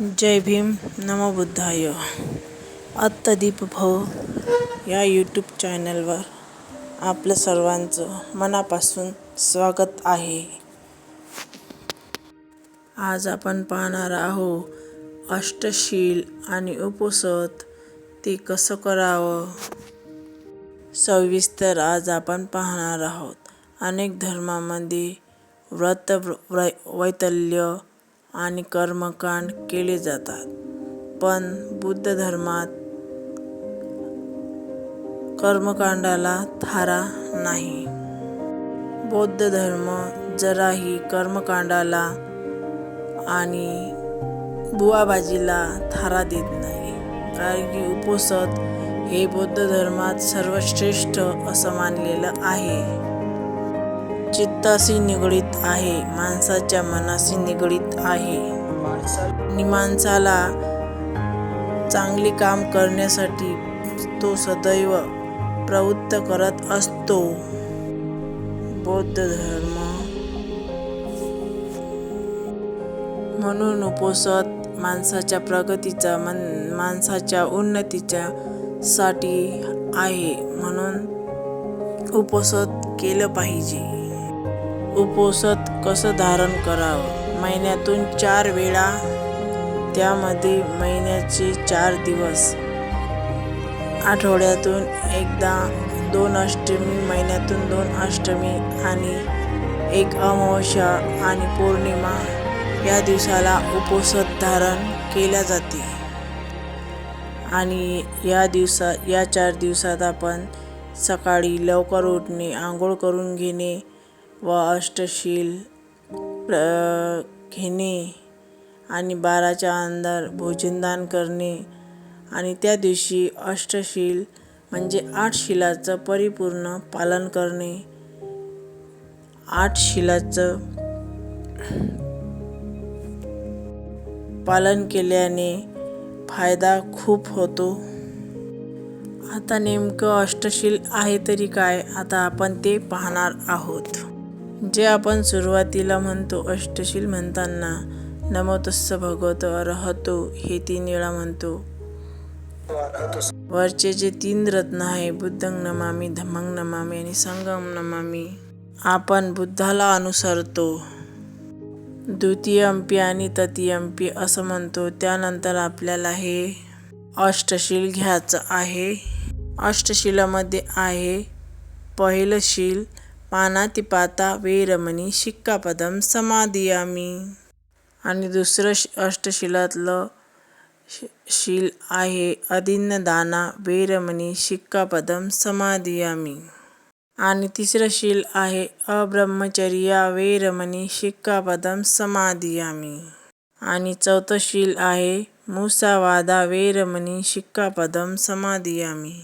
जय भीम नमो बुद्धाय. आत्तादीप भव या यूट्यूब चॅनलवर आपलं सर्वांचं मनापासून स्वागत आहे. आज आपण पाहणार आहोत अष्टशील आणि उपसत ते कसं करावं? सविस्तर आज आपण पाहणार आहोत. अनेक धर्मामध्ये व्रत व्र वैतल्य आणि कर्मकांड केले जातात. पण बुद्ध धर्मात कर्मकांडाला थारा नाही. बौद्ध धर्म जराही कर्मकांडाला आणि बुवाबाजीला थारा देत नाही. कारण की उपोसत हे बौद्ध धर्मात सर्वश्रेष्ठ असं मानलेलं आहे. चित्ताशी निगडीत आहे माणसाच्या मनाशी निगडीत आहे. आणि माणसाला चांगले काम करण्यासाठी तो सदैव प्रवृत्त करत असतो. बौद्ध धर्म म्हणून उपोसत माणसाच्या प्रगतीचा मन माणसाच्या उन्नतीच्या साठी आहे म्हणून उपोसत केलं पाहिजे. उपोसत कसं धारण करावं? महिन्यातून चार वेळा त्यामध्ये महिन्याचे चार दिवस. आठवड्यातून एकदा दोन अष्टमी महिन्यातून दोन अष्टमी आणि एक अमावस्या आणि पौर्णिमा या दिवसाला उपोसत धारण केल्या जाते. आणि या दिवसा या चार दिवसात आपण सकाळी लवकर उठणे आंघोळ करून घेणे व अष्टशील घेणे आणि बाराच्या अंदर भोजनदान करणे. आणि त्या दिवशी अष्टशील म्हणजे आठ शिलाचं परिपूर्ण पालन करणे. आठ शिलाचं पालन केल्याने फायदा खूप होतो. आता नेमकं अष्टशील आहे तरी काय? आता आपण ते पाहणार आहोत. जे आपण सुरुवातीला म्हणतो अष्टशील म्हणताना नमोतस्स भगवत अर्हतो हे तीन वेळा म्हणतो. वरचे जे तीन रत्न आहे बुद्धंग नमामी धमंग नमामी आणि संगम नमामी आपण बुद्धाला अनुसरतो. द्वितीयंपी आणि तृतीयंपी असं म्हणतो. त्यानंतर आपल्याला हे अष्टशील घ्यायचं आहे. अष्टशिलामध्ये आहे पहिलं शील पानातिपाता वेरमणी शिक्कापदम समाधियामी. आणि दुसरं अष्टशिलातलं शील आहे अदिन्नदाना वेरमणी शिक्कापदम समाधियामी. आणि तिसरं शील आहे अब्रह्मचर्या वेरमणी शिक्कापदम समाधियामी. आणि चौथं शील आहे मुसावादा वेरमणी शिक्कापदम समाधियामी.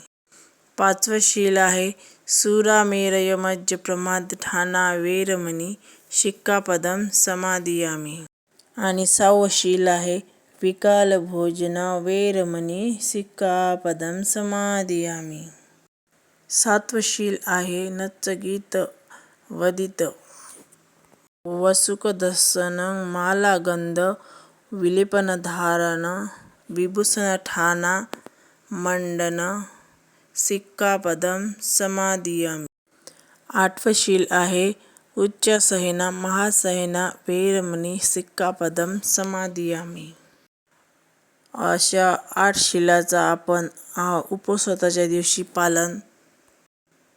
पाचवं शील आहे. सुरामेरय मज्ज प्रमाद ठाणा वेरमणी शिक्कापदम समाधियामी. आणि सहावं शील आहे. विकाल भोजन वेरमणी सिक्कापदम समाधियामी. सातवं शील आहे नच्चगीत वदित. वसुकदर्शन मालागंध विलेपनधारण विभूषणठाणा मंडन सिक्कापदम समाधियामी। आठवं शील आहे उच्चासहना महासहना वेरमणी सिक्कापदम समाधियामी। अशा आठ शिलाचा आपण उपवासाच्या दिवशी पालन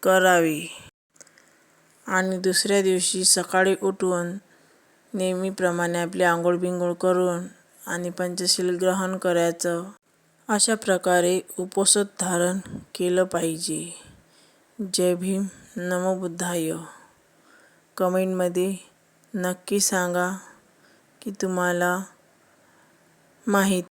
करावे. आणि दुसऱ्या दिवशी सकाळी उठून नेहमीप्रमाणे आपली आंघोळ बिंघोळ करून आणि पंचशील ग्रहण करायचं. अशा प्रकारे उपोषण धारण केलं पाहिजे. जय भीम. नमो बुद्धाय. कमेंटमध्ये नक्की सांगा की तुम्हाला माहीत